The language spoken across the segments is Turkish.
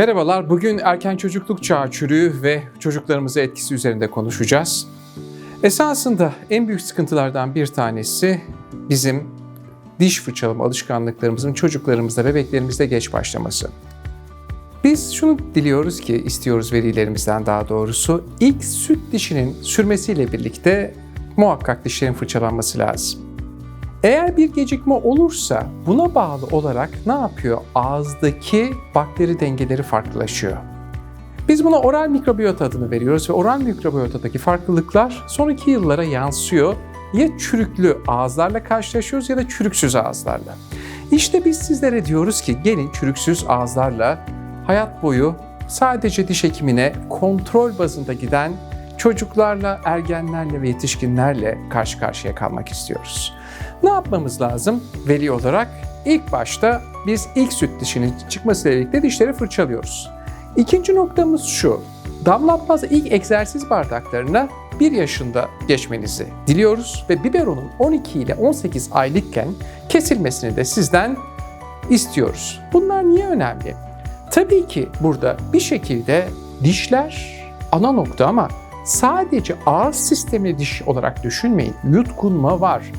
Merhabalar, bugün erken çocukluk çağı çürüğü ve çocuklarımıza etkisi üzerinde konuşacağız. Esasında en büyük sıkıntılardan bir tanesi bizim diş fırçalama alışkanlıklarımızın çocuklarımızda, bebeklerimizde geç başlaması. Biz şunu diliyoruz ki, istiyoruz velilerimizden daha doğrusu, ilk süt dişinin sürmesiyle birlikte muhakkak dişlerin fırçalanması lazım. Eğer bir gecikme olursa buna bağlı olarak ne yapıyor? Ağızdaki bakteri dengeleri farklılaşıyor. Biz buna oral mikrobiyota adını veriyoruz ve oral mikrobiyotadaki farklılıklar sonraki yıllara yansıyor. Ya çürüklü ağızlarla karşılaşıyoruz ya da çürüksüz ağızlarla. İşte biz sizlere diyoruz ki gelin çürüksüz ağızlarla hayat boyu sadece diş hekimine kontrol bazında giden çocuklarla, ergenlerle ve yetişkinlerle karşı karşıya kalmak istiyoruz. Ne yapmamız lazım veli olarak? İlk başta biz ilk süt dişinin çıkmasıyla birlikte dişleri fırçalıyoruz. İkinci noktamız şu. Damlatmaz ilk egzersiz bardaklarına 1 yaşında geçmenizi diliyoruz ve biberonun 12 ile 18 aylıkken kesilmesini de sizden istiyoruz. Bunlar niye önemli? Tabii ki burada bir şekilde dişler ana nokta ama sadece ağız sistemi diş olarak düşünmeyin. Yutkunma var.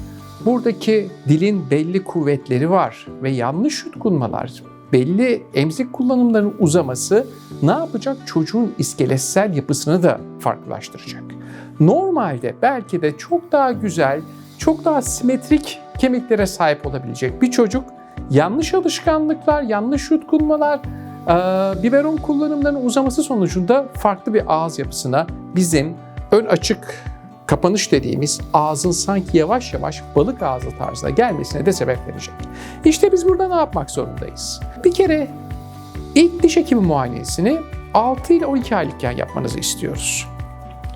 Buradaki dilin belli kuvvetleri var ve yanlış yutkunmalar, belli emzik kullanımlarının uzaması ne yapacak? Çocuğun iskeletsel yapısını da farklılaştıracak. Normalde belki de çok daha güzel, çok daha simetrik kemiklere sahip olabilecek bir çocuk yanlış alışkanlıklar, yanlış yutkunmalar, biberon kullanımlarının uzaması sonucunda farklı bir ağız yapısına bizim ön açık kapanış dediğimiz ağzın sanki yavaş yavaş balık ağzı tarzına gelmesine de sebep verecek. İşte biz burada ne yapmak zorundayız? Bir kere ilk diş hekimi muayenesini 6 ile 12 aylıkken yapmanızı istiyoruz.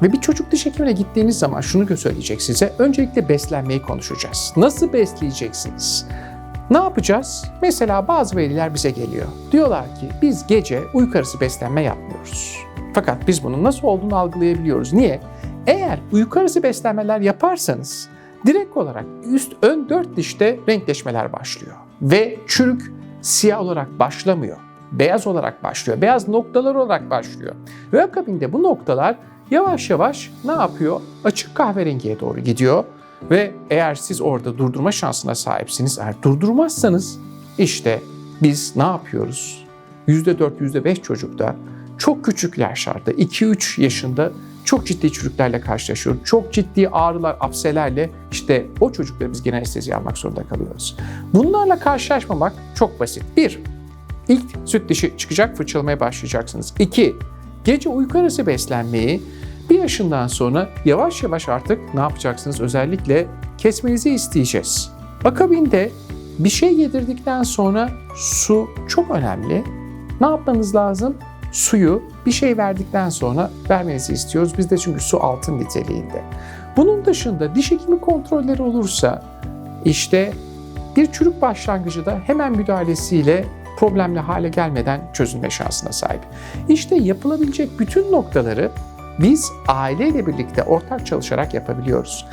Ve bir çocuk diş hekimine gittiğiniz zaman şunu söyleyecek size. Öncelikle beslenmeyi konuşacağız. Nasıl besleyeceksiniz? Ne yapacağız? Mesela bazı veliler bize geliyor. Diyorlar ki biz gece uyku arası beslenme yapmıyoruz. Fakat biz bunun nasıl olduğunu algılayabiliyoruz. Niye? Eğer uyku arası beslenmeler yaparsanız direkt olarak üst ön dört dişte renkleşmeler başlıyor. Ve çürük siyah olarak başlamıyor. Beyaz olarak başlıyor. Beyaz noktalar olarak başlıyor. Ve akabinde bu noktalar yavaş yavaş ne yapıyor? Açık kahverengiye doğru gidiyor. Ve eğer siz orada durdurma şansına sahipsiniz, eğer durdurmazsanız işte biz ne yapıyoruz? %4, %5 çocukta çok küçük yaşlarda, 2-3 yaşında çok ciddi çürüklerle karşılaşıyoruz. Çok ciddi ağrılar, apselerle işte o çocukları biz genel anestezi almak zorunda kalıyoruz. Bunlarla karşılaşmamak çok basit. Bir, ilk süt dişi çıkacak fırçalamaya başlayacaksınız. İki, gece uyku arası beslenmeyi bir yaşından sonra yavaş yavaş artık ne yapacaksınız? Özellikle kesmenizi isteyeceğiz. Akabinde bir şey yedirdikten sonra su çok önemli. Ne yapmanız lazım? Suyu bir şey verdikten sonra vermenizi istiyoruz. Biz de çünkü su altın niteliğinde. Bunun dışında diş hekimi kontrolleri olursa işte bir çürük başlangıcı da hemen müdahalesiyle problemli hale gelmeden çözülme şansına sahip. İşte yapılabilecek bütün noktaları biz aileyle birlikte ortak çalışarak yapabiliyoruz.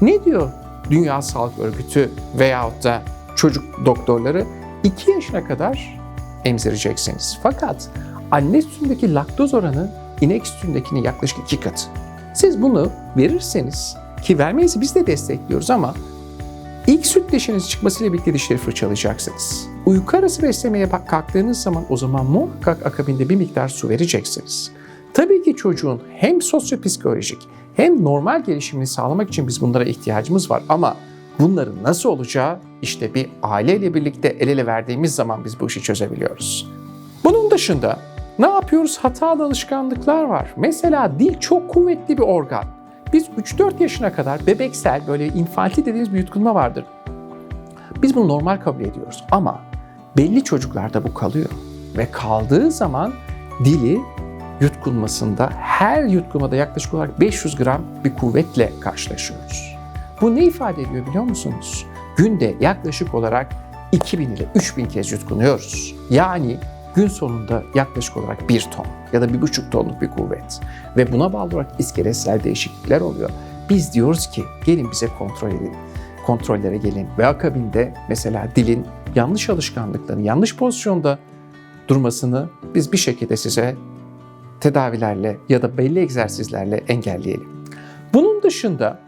Ne diyor Dünya Sağlık Örgütü veyahut da çocuk doktorları? 2 yaşına kadar emzireceksiniz. Fakat anne sütündeki laktoz oranı inek sütündekinin yaklaşık iki katı. Siz bunu verirseniz ki vermenizi biz de destekliyoruz ama ilk süt dişiniz çıkmasıyla birlikte dişleri fırçalayacaksınız. Uyku arası beslemeye kalktığınız zaman o zaman muhakkak akabinde bir miktar su vereceksiniz. Tabii ki çocuğun hem sosyopsikolojik hem normal gelişimini sağlamak için biz bunlara ihtiyacımız var ama bunların nasıl olacağı işte bir aileyle birlikte el ele verdiğimiz zaman biz bu işi çözebiliyoruz. Bunun dışında ne yapıyoruz? Hatalı alışkanlıklar var. Mesela dil çok kuvvetli bir organ. Biz 3-4 yaşına kadar bebeksel böyle infantil dediğimiz bir yutkunma vardır. Biz bunu normal kabul ediyoruz ama belli çocuklarda bu kalıyor. Ve kaldığı zaman dili yutkunmasında her yutkunmada yaklaşık olarak 500 gram bir kuvvetle karşılaşıyoruz. Bu ne ifade ediyor biliyor musunuz? Günde yaklaşık olarak 2000 ile 3000 kez yutkunuyoruz. Yani gün sonunda yaklaşık olarak 1 ton ya da 1,5 tonluk bir kuvvet. Ve buna bağlı olarak iskeletsel değişiklikler oluyor. Biz diyoruz ki gelin bize kontrol edin. Kontrollere gelin ve akabinde mesela dilin yanlış alışkanlıklarını, yanlış pozisyonda durmasını biz bir şekilde size tedavilerle ya da belli egzersizlerle engelleyelim. Bunun dışında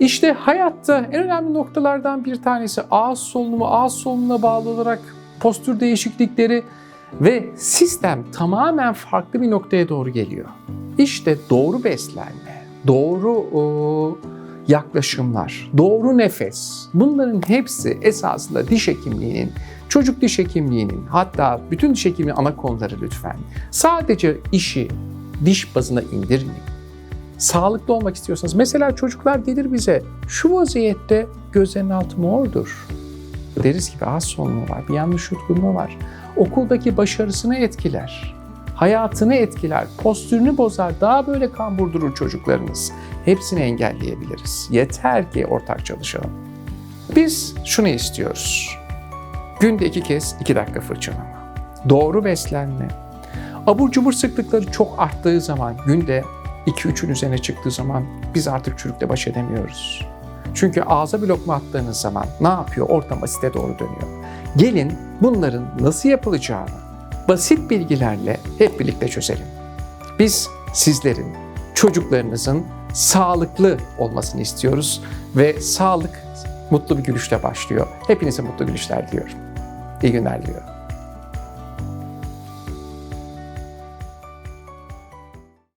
işte hayatta en önemli noktalardan bir tanesi ağız solunumu, ağız solunumuna bağlı olarak postür değişiklikleri ve sistem tamamen farklı bir noktaya doğru geliyor. İşte doğru beslenme, doğru yaklaşımlar, doğru nefes bunların hepsi esasında diş hekimliğinin, çocuk diş hekimliğinin hatta bütün diş hekimliğinin ana konuları lütfen. Sadece işi diş bazına indirmeyin sağlıklı olmak istiyorsanız mesela çocuklar gelir bize şu vaziyette gözlerinin altı mordur. Deriz ki ağız solunumu var, bir yanlış yutkunma var. Okuldaki başarısını etkiler. Hayatını etkiler, postürünü bozar, daha böyle kambur durur çocuklarınız. Hepsini engelleyebiliriz. Yeter ki ortak çalışalım. Biz şunu istiyoruz. Günde iki kez iki dakika fırçalama. Doğru beslenme. Abur cubur sıklıkları çok arttığı zaman günde 2-3'ün üzerine çıktığı zaman biz artık çürükle baş edemiyoruz. Çünkü ağza bir lokma attığınız zaman ne yapıyor? Ortam asite doğru dönüyor. Gelin bunların nasıl yapılacağını basit bilgilerle hep birlikte çözelim. Biz sizlerin, çocuklarınızın sağlıklı olmasını istiyoruz ve sağlık mutlu bir gülüşle başlıyor. Hepinize mutlu gülüşler diliyorum. İyi günler diliyorum.